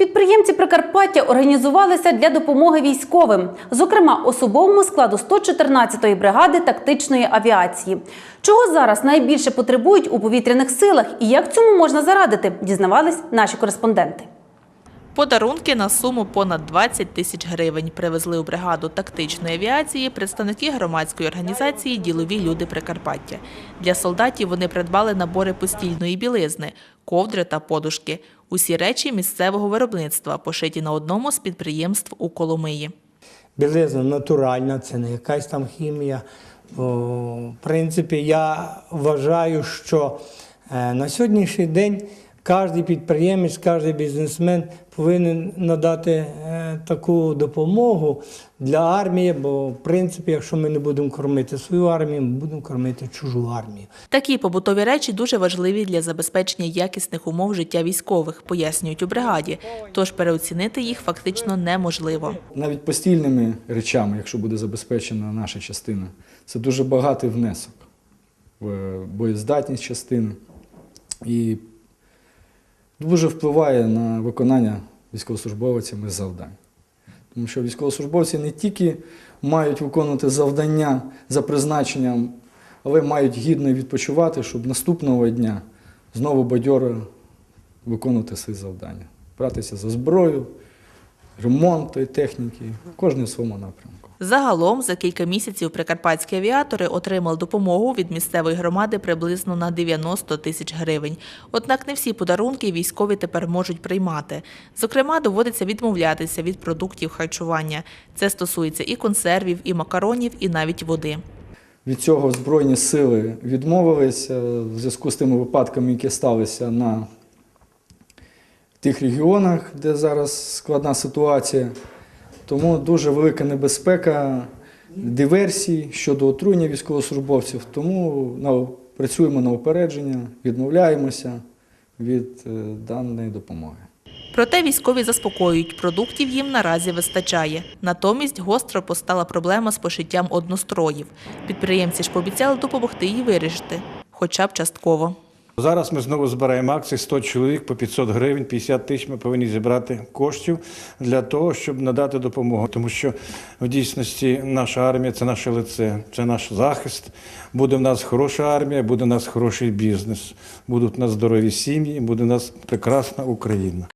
Підприємці Прикарпаття організувалися для допомоги військовим, зокрема особовому складу 114-ї бригади тактичної авіації. Чого зараз найбільше потребують у повітряних силах і як цьому можна зарадити, дізнавались наші кореспонденти. Подарунки на суму понад 20 тисяч гривень привезли у бригаду тактичної авіації представники громадської організації Ділові люди Прикарпаття. Для солдатів вони придбали набори постільної білизни, ковдри та подушки. Усі речі місцевого виробництва, пошиті на одному з підприємств у Коломиї. білизна натуральна, це не якась там хімія. В принципі, я вважаю, що е, на сьогоднішній день кожен підприємець, кожен бізнесмен повинен надати е, таку допомогу для армії, бо в принципі, якщо ми не будемо кормити свою армію, ми будемо кормити чужу армію. Такі побутові речі дуже важливі для забезпечення якісних умов життя військових, пояснюють у бригаді. Тож переоцінити їх фактично неможливо. навіть постільними речами, якщо буде забезпечена наша частина, це дуже багатий внесок в боєздатність частини і дуже впливає на виконання військовослужбовцями завдань. Тому що військовослужбовці не тільки мають виконувати завдання за призначенням, але мають гідно відпочивати, щоб наступного дня знову бадьоро виконувати свої завдання, братися за зброю, ремонт тої техніки, кожен в своєму напрямку. Загалом за кілька місяців прикарпатські авіатори отримали допомогу від місцевої громади приблизно на 90 тисяч гривень. Однак не всі подарунки військові тепер можуть приймати. Зокрема, доводиться відмовлятися від продуктів харчування. Це стосується і консервів, і макаронів, і навіть води. Від цього Збройні сили відмовилися в зв'язку з тими випадками, які сталися на тих регіонах, де зараз складна ситуація. Тому дуже велика небезпека диверсій щодо отруєння військовослужбовців. Тому працюємо на упередження, відмовляємося від е, даної допомоги. Проте військові заспокоюють, продуктів їм наразі вистачає. Натомість гостро постала проблема з пошиттям одностроїв. Підприємці ж пообіцяли допомогти її вирішити, хоча б частково. Зараз ми знову збираємо акції 100 чоловік по 500 гривень, 50 тисяч ми повинні зібрати коштів для того, щоб надати допомогу. Тому що в дійсності наша армія це наше лице, це наш захист. Буде в нас хороша армія, буде в нас хороший бізнес, будуть в нас здорові сім'ї, буде в нас прекрасна Україна.